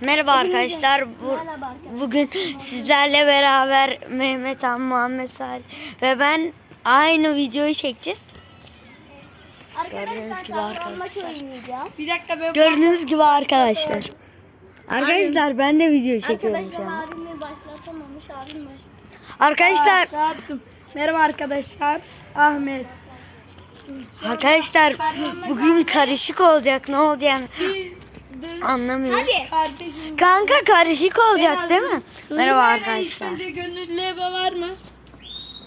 Merhaba arkadaşlar. Bu, bugün sizlerle beraber Mehmet Han, Muhammed Salih ve ben aynı videoyu çekeceğiz. Gördüğünüz gibi arkadaşlar. Bir dakika ben Gördüğünüz gibi arkadaşlar. Arkadaşlar ben de video çekiyorum şu Arkadaşlar an. abimi başlatamamış abim baş. Arkadaşlar. Merhaba arkadaşlar. Ahmet. arkadaşlar bugün karışık olacak. Ne olacağını Dur. anlamıyoruz. Kardeşim. Kanka karışık olacak değil mi? Merhaba arkadaşlar. Gönüllü var mı?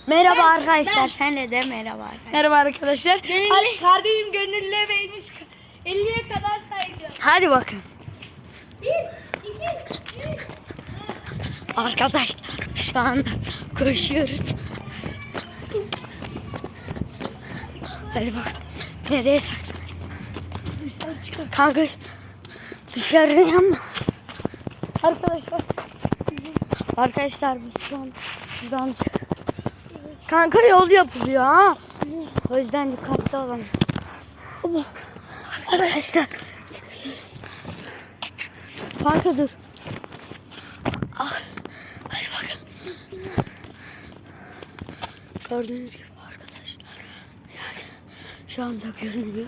Merhaba arkadaşlar. Sen de de merhaba arkadaşlar. Merhaba arkadaşlar. Hadi kardeşim gönüllü ebeymiş. 50'ye kadar sayacağız. Hadi bakın. 1 2 3 Arkadaşlar şu anda koşuyoruz. Hadi bak. Nereye saklan? Kanka dışarıya mı? Arkadaşlar. Arkadaşlar biz şu an dışarı- Kanka yol yapılıyor ha. O yüzden dikkatli olun. Arkadaşlar. Kanka dur. Ah. Hadi bakalım. Gördüğünüz gibi arkadaşlar. Yani şu anda görünüyor.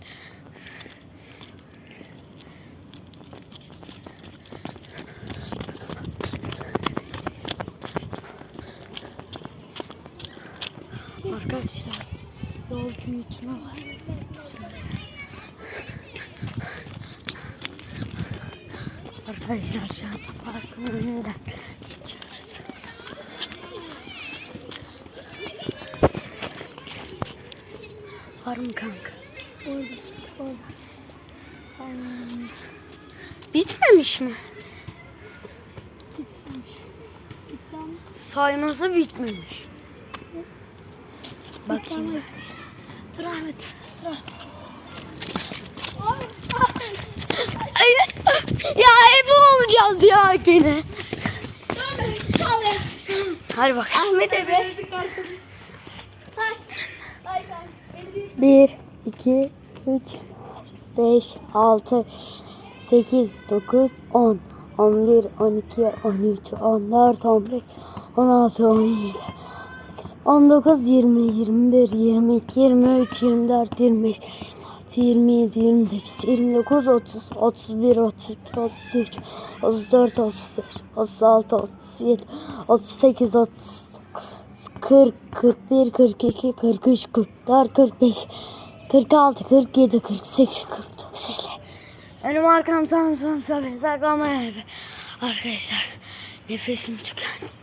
Arkadaşlar yol büyütme var. Arkadaşlar şu anda parkın önünden geçiyoruz. Var mı kanka? Orada orada. Bitmemiş mi? Gitmiş. Gitmem. Sayması bitmemiş. Bakayım. Dur Ahmet. Dur. Ay, ya Ebe olacağız ya gene. Hadi bak. Ahmet Ebe. 1, 2, 3, 5, 6, 8, 9, 10, 11, 12, 13, 14, 15, 16, 17, 19, 20, 21, 22, 23, 24, 25, 27, 28, 29, 30, 31, 32, 33, 34, 35, 36, 37, 38, 39, 40, 41, 42, 43, 44, 45, 46, 47, 48, 49, 50. Önüm arkam sağım saklanma yer be. Arkadaşlar nefesim tükendi.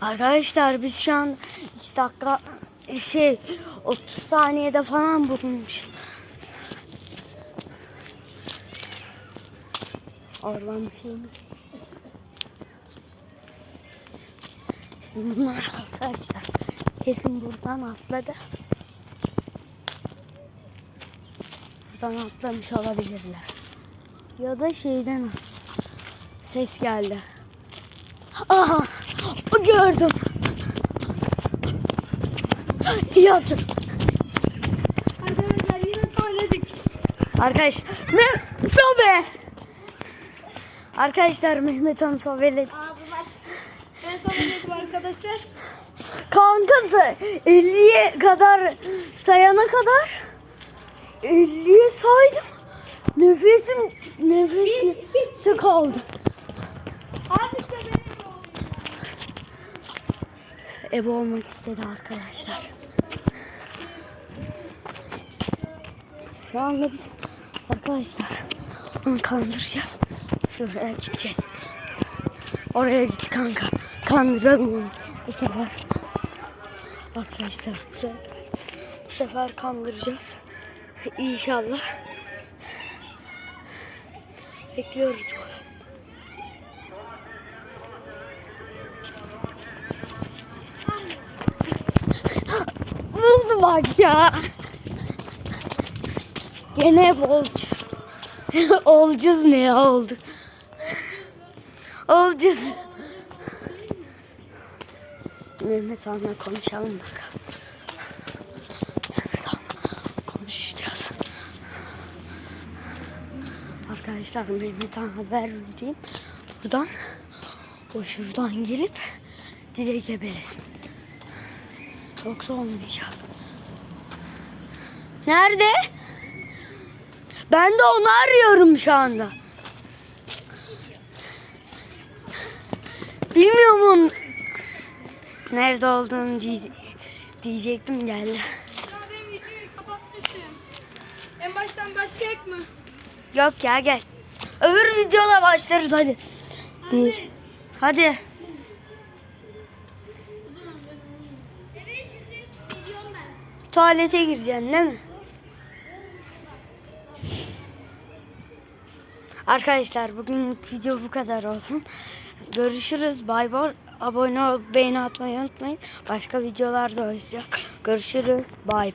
Arkadaşlar biz şu an 2 dakika şey 30 saniyede falan bulunmuş. Oradan bir şey mi bunlar arkadaşlar kesin buradan atladı. Buradan atlamış olabilirler. Ya da şeyden ses geldi. Aha gördüm. Yatın. Arkadaşlar yine söyledik. Arkadaş ne sobe. Arkadaşlar Mehmet Han sobeledi. Abi bak. Ben sana dedim arkadaşlar. Kankası 50'ye kadar sayana kadar 50'ye saydım. Nefesim nefes kaldı. Azıcık da benim Ebe olmak istedi arkadaşlar. Şu anda biz arkadaşlar onu kandıracağız. Şuraya gideceğiz. Oraya git kanka. Kandıralım onu bu sefer. Arkadaşlar bu sefer, bu sefer kandıracağız. İnşallah. Bekliyoruz bakalım. Bak ya. Gene olacağız. olacağız ne ya olduk. Olacağız. Mehmet Han'la konuşalım bakalım. Mehmet konuşacağız. Arkadaşlar Mehmet Han haber vereceğim. Buradan o şuradan gelip direkt gebelesin. Yoksa olmayacak. Nerede? Ben de onu arıyorum şu anda. Bilmiyorum onun nerede olduğunu diye- diyecektim geldi. Ya ben videoyu kapatmışım. En baştan başlayak mı? Yok ya gel. Öbür videoda başlarız hadi. Bir. Hadi. Ben. Tuvalete gireceksin değil mi? Arkadaşlar bugün video bu kadar olsun. Görüşürüz. Bay bay. Abone ol, beğeni atmayı unutmayın. Başka videolarda olacak. Görüşürüz. Bay bay.